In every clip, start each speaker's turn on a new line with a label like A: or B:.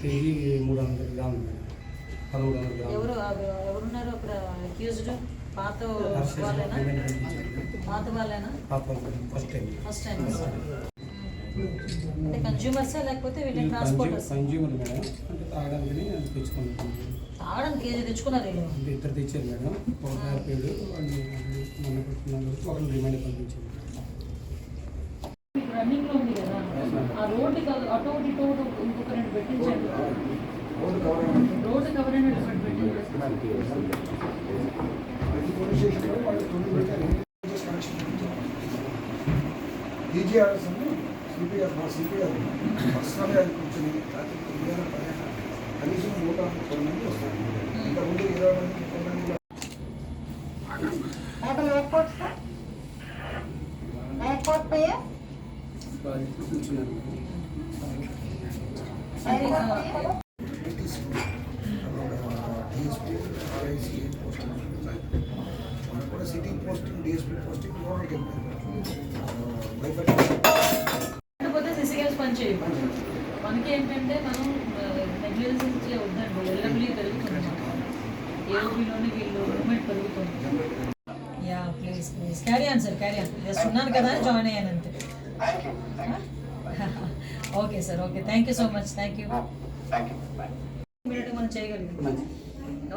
A: KG మూడు వందల గ్రాములు. మేడం పదమూడు వందల గ్రాములు.
B: ఎవరు ఎవరున్నారు అక్కడ అక్యూజ్డ్ పాత వాళ్ళేనా. పాత వాళ్ళేనా?
A: First time.
B: First time. అంటే కన్జ్యూమర్సా లేకపోతే వీళ్ళ ట్రాన్స్పోర్టర్స్
A: కన్జ్యూమర్ మేడం. అంటే తాగడానికి తెచ్చుకున్నాం
B: తాగడానికి కేజీ తెచ్చుకున్నారు వీళ్ళు.
A: అంటే ఇద్దరు తెచ్చారు మేడం. ఒక పేరు మొన్న పెట్టుకున్నాం ఒకరిని రిమైండ్ పంపించారు.
B: మీకు రన్నింగ్లో ఉంది కదా ఆ రోడ్డు అటు ఇటు ఇంకొక రెండు పెట్టించండి రోడ్డు కవర్ అయినట్టు. పెట్టించండి
C: ఈజీఆర్ఎస్ సిపిఆర్ మా సిపిఆర్ పర్సనల్గా ఆయన కూర్చొని రాత్రి తొమ్మిదిన్నర పదిహేను కనీసం నూట ముప్పై మంది వస్తారు ఇంతకుముందు ఇరవై మంది ముప్పై మంది మనకు కూడా సిటీ పోస్టింగ్ డిఎస్పీ పోస్టింగ్ లోనకి
B: వెళ్ళారు సిసి క్యామ్స్ పనిచేయవు మనకి ఏంటంటే మనం నెగ్లిజెన్స్ వద్దండి. ఎల్ఎంలీ పెరుగుతుంది ఏఓబిలోని వీళ్ళు మూమెంట్ పెరుగుతుంది. Yeah please please carry on sir carry on just ఉన్నాను కదా జాయిన్ అయ్యాను అంతే okay sir okay thank you so much thank you minute మనం చేయగలిగాం.
A: మంచి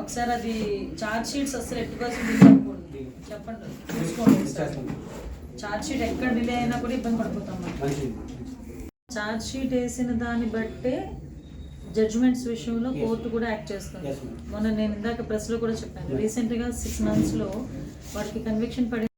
B: ఒకసారి అది చార్జ్ షీట్స్ అసలు ఎట్టి పర్సెంట్ డిలే అవ్వకూడదు. చెప్పండి. చూసుకోండి చార్జ్ షీట్ ఎక్కడ డిలే అయినా కూడా ఇబ్బంది పడిపోతాం ఛార్జ్ షీట్ వేసిన దాన్ని బట్టే జడ్జిమెంట్స్ విషయంలో. కోర్టు కూడా యాక్ట్ చేస్తుంది. మొన్న నేను ఇందాక ప్రెస్లో కూడా చెప్పాను రీసెంట్గా సిక్స్ మంత్స్లో వాడికి కన్విక్షన్ పడి